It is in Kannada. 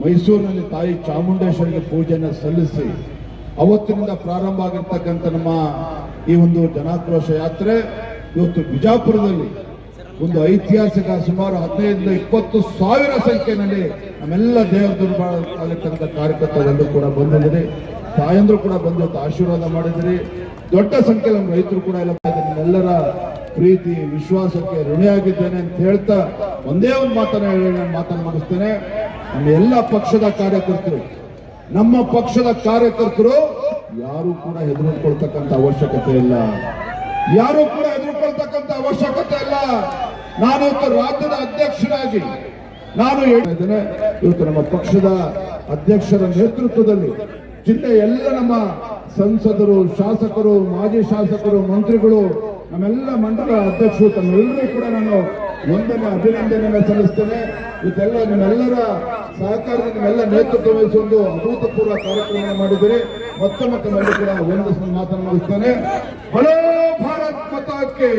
ಮೈಸೂರಿನಲ್ಲಿ ತಾಯಿ ಚಾಮುಂಡೇಶ್ವರಿಗೆ ಪೂಜೆಯನ್ನು ಸಲ್ಲಿಸಿ ಅವತ್ತಿನಿಂದ ಪ್ರಾರಂಭ ಆಗಿರ್ತಕ್ಕಂಥ ನಮ್ಮ ಈ ಒಂದು ಜನಾಕ್ರೋಶ ಯಾತ್ರೆ ಇವತ್ತು ಬಿಜಾಪುರದಲ್ಲಿ ಒಂದು ಐತಿಹಾಸಿಕ ಸುಮಾರು ಹದಿನೈದರಿಂದ ಇಪ್ಪತ್ತು ಸಾವಿರ ಸಂಖ್ಯೆಯಲ್ಲಿ ನಮ್ಮೆಲ್ಲ ದೇವರ ದುರ್ಬಲ ಆಗಿರ್ತಕ್ಕಂಥ ಕಾರ್ಯಕರ್ತರೆಲ್ಲರೂ ಕೂಡ ಬಂದಿದ್ದೀರಿ ತಾಯಂದ್ರು ಕೂಡ ಬಂದು ಆಶೀರ್ವಾದ ಮಾಡಿದ್ರಿ ದೊಡ್ಡ ಸಂಖ್ಯೆಯಲ್ಲಿ ರೈತರು ಕೂಡ ಎಲ್ಲ ಬಂದಿದ್ದಾರೆ. ಪ್ರೀತಿ, ವಿಶ್ವಾಸಕ್ಕೆ ಋಣಿಯಾಗಿದ್ದೇನೆ ಅಂತ ಹೇಳ್ತಾ ಒಂದೇ ಒಂದು ಮಾತನ್ನ ಹೇಳಿ, ನಾನು ಮಾತನ್ನು ಮುಗಿಸ್ತೇನೆ. ನಮ್ಮ ಎಲ್ಲ ಪಕ್ಷದ ಕಾರ್ಯಕರ್ತರು, ನಮ್ಮ ಪಕ್ಷದ ಕಾರ್ಯಕರ್ತರು ಯಾರು ಕೂಡ ಹೆದರ್ಕೊಳ್ತಕ್ಕಂಥ ಅವಶ್ಯಕತೆ ಇಲ್ಲ. ಯಾರು ಕೂಡ ಹೆದರ್ಕೊಳ್ತಕ್ಕಂಥ ಅವಶ್ಯಕತೆ ಇಲ್ಲ. ನಾನು ಇವತ್ತು ರಾಜ್ಯದ ಅಧ್ಯಕ್ಷರಾಗಿ ನಾನು ಹೇಳಿದ್ದೇನೆ ಇವತ್ತು ನಮ್ಮ ಪಕ್ಷದ ಅಧ್ಯಕ್ಷರ ನೇತೃತ್ವದಲ್ಲಿ ಜಿಲ್ಲೆ ಎಲ್ಲ ನಮ್ಮ ಸಂಸದರು, ಶಾಸಕರು, ಮಾಜಿ ಶಾಸಕರು, ಮಂತ್ರಿಗಳು ನಮ್ಮೆಲ್ಲ ಮಂಡಲ ಅಧ್ಯಕ್ಷರು, ತಮ್ಮೆಲ್ಲರೂ ಕೂಡ ನಾನು ಒಂದನೇ ಅಭಿನಂದನೆ ಸಲ್ಲಿಸ್ತೇನೆ. ಇದೆಲ್ಲ ನಿಮ್ಮೆಲ್ಲರ ಸಹಕಾರ ನಿಮ್ಮೆಲ್ಲ ನೇತೃತ್ವ ವಹಿಸಿ ಒಂದು ಅಭೂತಪೂರ್ವ ಕಾರ್ಯಕ್ರಮ ಮಾಡಿದ್ದೀರಿ. ಮತ್ತೆ ಮತ್ತೆ ಮೇಲೆ ಕೂಡ ಒಂದು ಮಾತನ್ನು ಮುಗಿಸ್ತೇನೆ. ಹಲೋ, ಭಾರತ್ ಮತಾಕ್ಕೆ